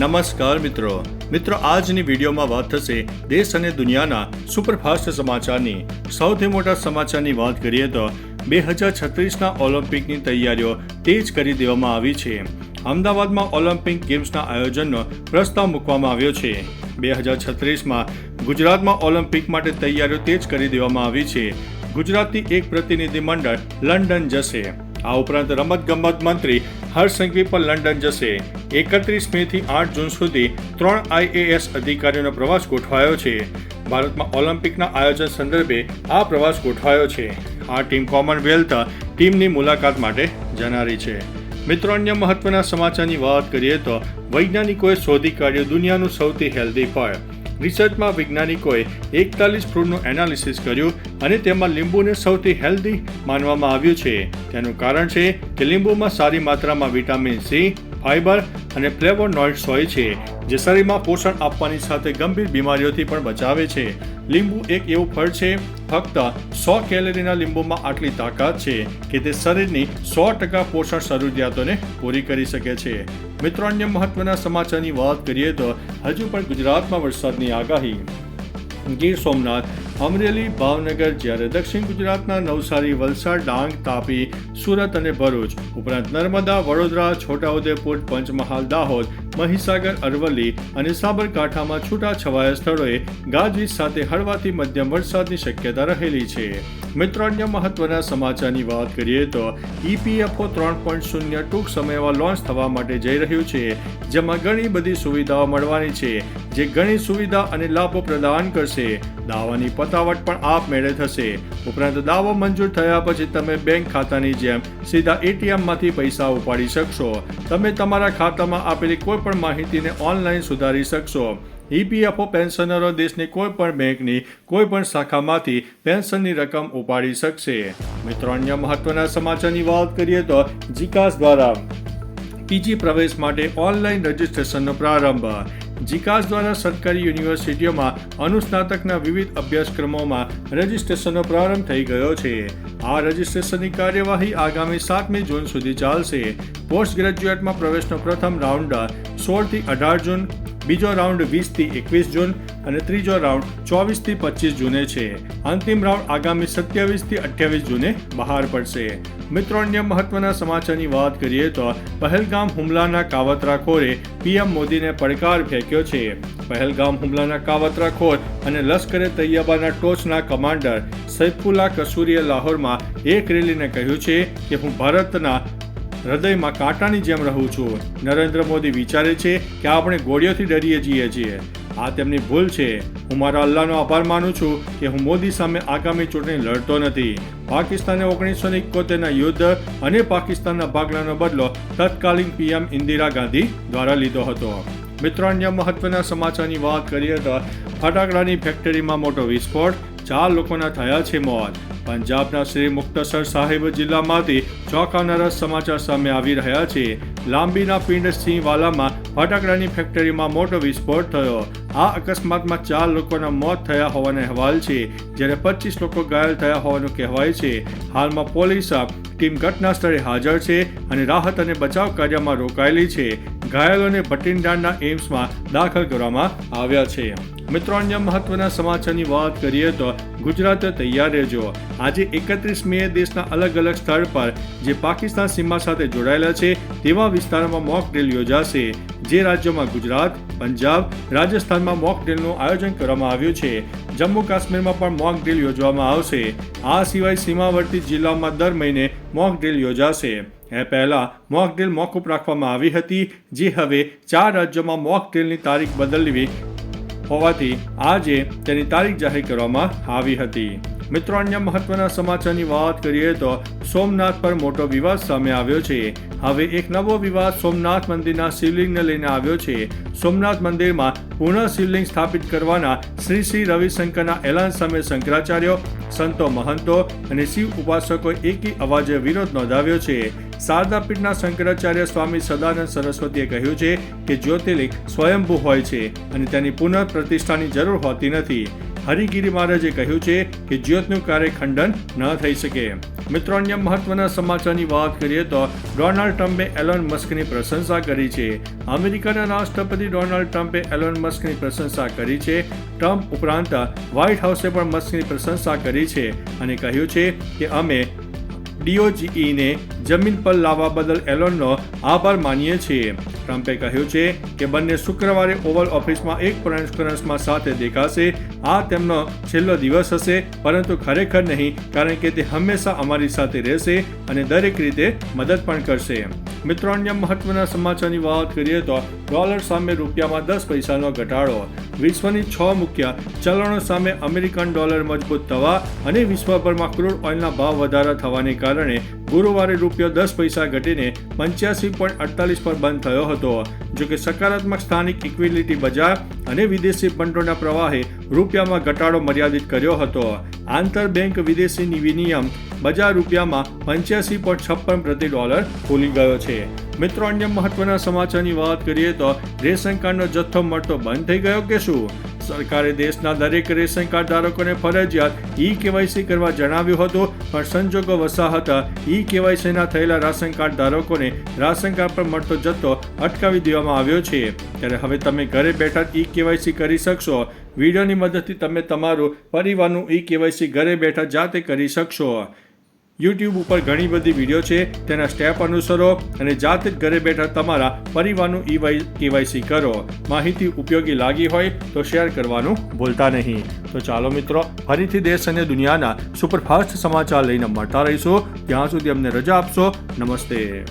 નમસ્કાર મિત્રો. મિત્રો, આજની વિડીયોમાં વાત થશે દેશ અને દુનિયાના સુપરફાસ્ટ સમાચારની. સૌથી મોટા સમાચારની વાત કરીએ તો બે હજાર છત્રીસના ઓલિમ્પિકની તૈયારીઓ તેજ કરી દેવામાં આવી છે. અમદાવાદમાં ઓલિમ્પિક ગેમ્સના આયોજનનો પ્રસ્તાવ મૂકવામાં આવ્યો છે. બે હજાર છત્રીસમાં ગુજરાતમાં ઓલિમ્પિક માટે તૈયારીઓ તેજ કરી દેવામાં આવી છે. ગુજરાતની એક પ્રતિનિધિ મંડળ લંડન જશે. આ ઉપરાંત રમતગમત મંત્રી હર્ષ સંઘવી પણ લંડન જશે. એકત્રીસ મે થી આઠ જૂન સુધી ત્રણ આઈએએસ અધિકારીઓનો પ્રવાસ ગોઠવાયો છે. ભારતમાં ઓલિમ્પિકના આયોજન સંદર્ભે આ પ્રવાસ ગોઠવાયો છે. આ ટીમ કોમનવેલ્થ ટીમની મુલાકાત માટે જનારી છે. મિત્રો, અન્ય મહત્વના સમાચારની વાત કરીએ તો વૈજ્ઞાનિકોએ શોધી કાઢ્યું દુનિયાનું સૌથી હેલ્ધી ફળ. રિસર્ચમાં વૈજ્ઞાનિકોએ એકતાલીસ ફ્રૂટનું એનાલિસિસ કર્યું અને તેમાં લીંબુને સૌથી હેલ્ધી માનવામાં આવ્યું છે. તેનું કારણ છે કે લીંબુમાં સારી માત્રામાં વિટામિન સી ફાઇબર અને ફ્લેવોનોઇડ્સ હોય છે, જે શરીરમાં પોષણ આપવાની સાથે ગંભીર બીમારીઓથી પણ બચાવે છે. લીંબુ એક એવું ફળ છે, ફક્ત સો કેલરીના લીંબુમાં આટલી તાકાત છે કે તે શરીરની સો ટકા પોષણ જરૂરિયાતોને પૂરી કરી શકે છે. મિત્રો, અન્ય મહત્વના સમાચારની વાત કરીએ તો હજુ પણ ગુજરાતમાં વરસાદની આગાહી ગીર સોમનાથ, અમરેલી, ભાવનગર, જ્યારે દક્ષિણ ગુજરાતના નવસારી, વલસાડ, ડાંગ, તાપી, સુરત અને ભરૂચ, ઉપરાંત નર્મદા, વડોદરા, છોટાઉદેપુર, પંચમહાલ, દાહોદ, મહીસાગર, અરવલ્લી અને સાબરકાંઠામાં છૂટા છવાયા સ્થળોએ ગાજવીજ સાથે હળવાથી મધ્યમ વરસાદની શક્યતા રહેલી છે. મિત્રો, અન્ય મહત્વના સમાચારની વાત કરીએ તો ઈપીએફઓ ત્રણ પોઈન્ટ શૂન્ય ટૂંક સમયમાં લોન્ચ થવા માટે જઈ રહ્યું છે, જેમાં ઘણી બધી સુવિધાઓ મળવાની છે. જે ઘણી સુવિધા અને લાભો પ્રદાન કરશે. દાવાની પતાવટ પણ આપમેળે થશે. ઉપરાંત દાવો મંજૂર થયા પછી તમે બેંક ખાતાની જેમ સીધા એટીએમમાંથી પૈસા ઉપાડી શકશો. તમે તમારા ખાતામાં આપેલી કોઈ પણ માહિતીને ઓનલાઈન સુધારી શકશો. ઈપીએફઓ પેન્શનરો દેશની કોઈ પણ બેંકની કોઈ પણ શાખામાંથી પેન્શનની રકમ ઉપાડી શકશે. મિત્રો, અન્ય મહત્વના સમાચારની વાત કરીએ તો જીકાસ દ્વારા પીજી પ્રવેશ માટે ઓનલાઈન રજિસ્ટ્રેશનનો પ્રારંભ. જીકાસ દ્વારા સરકારી યુનિવર્સિટીઓમાં અનુસ્નાતકના વિવિધ અભ્યાસક્રમોમાં રજિસ્ટ્રેશનનો પ્રારંભ થઈ ગયો છે. આ રજિસ્ટ્રેશનની કાર્યવાહી આગામી સાતમી જૂન સુધી ચાલશે. પોસ્ટ ગ્રેજ્યુએટમાં પ્રવેશનો પ્રથમ રાઉન્ડ સોળથી અઢાર જૂન બીજો રાઉન્ડ વીસથી એકવીસ જૂન અને ત્રીજો રાઉન્ડ ચોવીસથી પચીસ જૂને છે. અંતિમ રાઉન્ડ આગામી સત્યાવીસથી અઠ્યાવીસ જૂને બહાર પડશે. મિત્રો, અન્ય મહત્વના સમાચારની વાત કરીએ તો પહેલગામ હુમલાના કાવતરાખોરે પીએમ મોદીને પડકાર ફેંક્યો છે. પહેલગામ હુમલાના કાવતરાખોર અને લશ્કરે તૈયબાના ટોચના કમાન્ડર સૈફુલ્લા કસુરીએ લાહોરમાં એક રેલીને કહ્યું છે કે હું ભારતના હૃદયમાં કાંટાની જેમ રહું છું. નરેન્દ્ર મોદી વિચારે છે કે આપણે ગોળીઓથી ડરીએ જઈએ છીએ. આ તેમની ભૂલ છે. હું મારા અલ્લાહનો આભાર માનું છું કે હું મોદી સામે આગામી ચૂંટણી લડતો નથી. પાકિસ્તાને ઓગણીસો એકોતેરના યુદ્ધ અને પાકિસ્તાનના ભાગલાનો બદલો તત્કાલીન પીએમ ઇન્દિરા ગાંધી દ્વારા લીધો હતો. મિત્રો, અન્ય મહત્વના સમાચારની વાત કરીએ તો ફટાકડાની ફેક્ટરીમાં મોટો વિસ્ફોટ, ચાર લોકોના થયા છે મોત. પંજાબના શ્રી મુક્તસર સાહેબ જિલ્લામાંથી ચોંકાનારા સમાચાર સામે આવી રહ્યા છે. લાંબીના પિંડ સિંહવાલામાં ફટાકડાની ફેક્ટરીમાં મોટો વિસ્ફોટ થયો. આ અકસ્માતમાં ચાર લોકોના મોત થયા હોવાના અહેવાલ છે. જ્યારે પચીસ લોકો ઘાયલ થયા હોવાનું કહેવાય છે. હાલમાં પોલીસ ટીમ ઘટના સ્થળે હાજર છે અને રાહત અને બચાવ કાર્યમાં રોકાયેલી છે. ઘાયલોને ભટિંડાના એમ્સમાં દાખલ કરવામાં આવ્યા છે. મિત્રો, અન્ય મહત્વના સમાચારની વાત કરીએ તો ગુજરાત તૈયાર રહેજો. આજે એકત્રીસ મે દેશના અલગ અલગ સ્થળ પર જે પાકિસ્તાન સીમા સાથે જોડાયેલા છે, તેવા વિસ્તારોમાં મોક ડ્રિલ યોજાશે. જે રાજ્યોમાં ગુજરાત, પંજાબ, રાજસ્થાનમાં મોક ડ્રિલનું આયોજન કરવામાં આવ્યું છે. જમ્મુ કાશ્મીરમાં પણ મોક ડ્રિલ યોજવામાં આવશે. આ સિવાય સીમાવર્તી જિલ્લાઓમાં દર મહિને મોક ડ્રિલ યોજાશે. એ પહેલા મોક ડ્રિલ મોકૂફ રાખવામાં આવી હતી. જે હવે ચાર રાજ્યોમાં મોક ડ્રિલની તારીખ બદલવી હોવાથી આજે તેની તારીખ જાહેર કરવામાં આવી હતી. મિત્રો, અન્ય મહત્વના સમાચારની વાત કરીએ તો સોમનાથ પર મોટો વિવાદ સામે આવ્યો છે. હવે એક નવો વિવાદ સોમનાથ મંદિરના શિવલિંગને લઈને આવ્યો છે. સોમનાથ મંદિરમાં પુનઃ શિવલિંગ સ્થાપિત કરવાના શ્રી શ્રી રવિશંકરના એલાન સામે શંકરાચાર્યો સંતો મહંતો અને શિવ ઉપાસકોએ એકી અવાજે વિરોધ નોંધાવ્યો છે. શારદા પીઠના શંકરાચાર્ય સ્વામી સદાનંદ સરસ્વતીએ કહ્યું છે કે જ્યોતિર્લિંગ સ્વયંભૂ હોય છે અને તેની પુનઃ પ્રતિષ્ઠાની જરૂર હોતી નથી. હરિગીરી મહારાજે કહ્યું છે કે જ્યોતનું કાર્ય ખંડન ન થઈ શકે. મિત્રો, અન્ય મહત્વના સમાચારની વાત કરીએ તો ડોનાલ્ડ ટ્રમ્પે એલોન મસ્કની પ્રશંસા કરી છે. અમેરિકાના રાષ્ટ્રપતિ ડોનાલ્ડ ટ્રમ્પે એલોન મસ્કની પ્રશંસા કરી છે. ટ્રમ્પ ઉપરાંત વ્હાઇટ હાઉસે પણ મસ્કની પ્રશંસા કરી છે અને કહ્યું છે કે અમે ડીઓજીઈને જમીન પર લાવવા બદલ એલોનનો આભાર માનીએ છીએ. ટ્રમ્પે કહ્યું છે કે બંને શુક્રવારે ઓવલ ઓફિસમાં એક કોન્ફરન્સમાં સાથે દેખાશે. આ તેમનો છેલ્લો દિવસ હશે, પરંતુ ખરેખર નહીં, કારણ કે તે હંમેશા અમારી સાથે રહેશે અને દરેક રીતે મદદ પણ કરશે. મિત્રો, અન્ય મહત્વના સમાચારની વાત કરીએ તો ડોલર સામે રૂપિયામાં દસ પૈસાનો ઘટાડો. વિશ્વની છ મુખ્ય ચલણો સામે અમેરિકન ડોલર મજબૂત થવા અને વિશ્વભરમાં ક્રૂડ ઓઇલના ભાવ વધારા થવાને કારણે ગુરુવારે રૂપિયો દસ પૈસા ઘટીને પંચ્યાસી પોઈન્ટ અડતાલીસ પર બંધ થયો હતો. જોકે સકારાત્મક સ્થાનિક ઇક્વિલિટી બજાર અને વિદેશી ભંડોળના પ્રવાહે રૂપિયામાં ઘટાડો મર્યાદિત કર્યો હતો. આંતર બેંક વિદેશી વિનિયમ બજાર રૂપિયામાં પંચ્યાસી પોઈન્ટ છપ્પન પ્રતિ ડોલર ખુલી ગયો છે. મિત્રો, અન્ય મહત્વના સમાચારની વાત કરીએ તો રેશન કાર્ડનો જથ્થો મળતો બંધ થઈ ગયો કે શું? સરકારે દેશના દરેક રેશન કાર્ડ ધારકોને ફરજિયાત ઈ કેવાયસી કરવા જણાવ્યું હતું, પણ સંજોગો વસાહત ઈ કેવાયસીના થયેલા રાશન કાર્ડ ધારકોને રાશન કાર્ડ પર મળતો જથ્થો અટકાવી દેવામાં આવ્યો છે. ત્યારે હવે તમે ઘરે બેઠા ઈ કેવાયસી કરી શકશો. વિડીયોની મદદથી તમે તમારું પરિવારનું ઈ કેવાયસી ઘરે બેઠા જાતે કરી શકશો. યુટ્યુબ ઉપર ઘણી બધી વીડિયો છે. તેના સ્ટેપ અનુસરો અને જાતે જ ઘરે બેઠા તમારા પરિવારનું ઈવાય કેવાયસી કરો. માહિતી ઉપયોગી લાગી હોય તો શેર કરવાનું ભૂલતા નહીં. તો ચાલો મિત્રો, ફરીથી દેશ અને દુનિયાના સુપરફાસ્ટ સમાચાર લઈને મળતા રહીશું. ત્યાં સુધી અમને રજા આપશો. નમસ્તે.